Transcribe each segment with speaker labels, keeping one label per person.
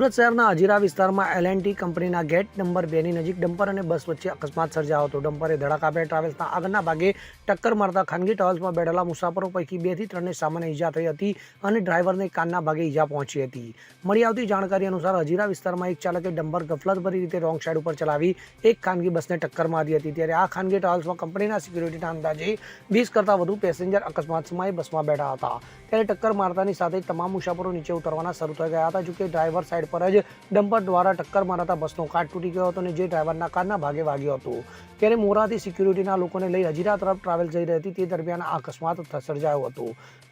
Speaker 1: સુરત શહેરના હજીરા વિસ્તારમાં L T કંપનીના ગેટ નંબર બેની નજીક ડમ્પર અને બસ વચ્ચે અકસ્માત સર્જાયો હતો. ડમ્પરે ધડાકાભેર ટ્રાવેલ્સના આગળના ભાગે ટક્કર મારતા ખાનગી ટ્રાવેલ્સમાં બેઠેલા મુસાફરો પૈકી બેથી ત્રણને સામાન્ય ઈજા થઈ હતી અને ડ્રાઈવરને કાનના ભાગે ઈજા પહોંચી હતી. મળી આવતી જાણકારી અનુસાર હજીરા વિસ્તારમાં એક ચાલકે ડમ્પર ગફલતભરી રીતે રોંગ સાઈડ ઉપર ચલાવી એક ખાનગી બસને ટક્કર મારી હતી. ત્યારે આ ખાનગી ટ્રાવેલ્સમાં કંપનીના સિક્યુરિટીના અંદાજે વીસ કરતાં વધુ પેસેન્જર અકસ્માત સમયે બસમાં બેઠા હતા. ત્યારે ટક્કર મારતાની સાથે તમામ મુસાફરો નીચે ઉતરવાના શરૂ થઈ ગયા હતા, જોકે ડ્રાઈવર સાઈડ પર જ ડમ્પર દ્વારા ટક્કર મારાતા બસનો કાટ તૂટી ગયો હતો અને જે ડ્રાઈવરના કારના ભાગે વાગ્યો હતો. ત્યારે મોરાથી સિક્યુરિટીના લોકોને લઈ હજીરા તરફ ટ્રાવેલ જઈ રહી હતી. તે દરમિયાન આ અકસ્માત સર્જાયો હતો.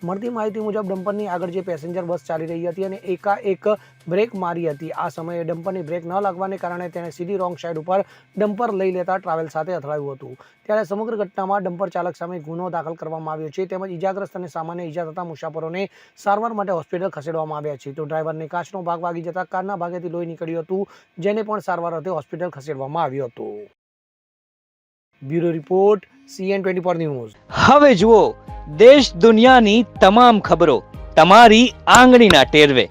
Speaker 1: મળતી માહિતી મુજબ ડમ્પરની આગળ જે પેસેન્જર બસ ચાલી રહી હતી અને એકાએક બ્રેક મારી હતી. આ સમયે ડમ્પરની બ્રેક ન લાગવાને કારણે તેણે સીધી રોંગ સાઈડ ઉપર ડમ્પર લઈ લેતા ટ્રાવેલ સાથે અથડાયું હતું. ત્યારે સમગ્ર ઘટનામાં ડમ્પર ચાલક સામે ગુનો દાખલ કરવામાં આવ્યો છે. તેમજ ઈજાગ્રસ્ત અને સામાન્ય ઈજા થતા મુસાફરોને સારવાર માટે હોસ્પિટલ ખસેડવામાં આવ્યા છે. તો ડ્રાઈવરને કાચનો ભાગ વાગી જતા કારના ભાગેથી લોહી નીકળ્યું હતું, જેને પણ સારવાર અર્થે હોસ્પિટલ ખસેડવામાં આવ્યું હતું. Bureau report, CN twenty four news.
Speaker 2: હવે જુઓ, દેશ દુનિયાની તમામ ખબરો તમારી આંગળીના ટેરવે.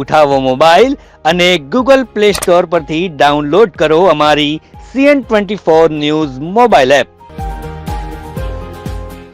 Speaker 2: ઉઠાવો મોબાઈલ અને ગૂગલ પ્લે સ્ટોર પરથી ડાઉનલોડ કરો અમારી CN twenty four news mobile app.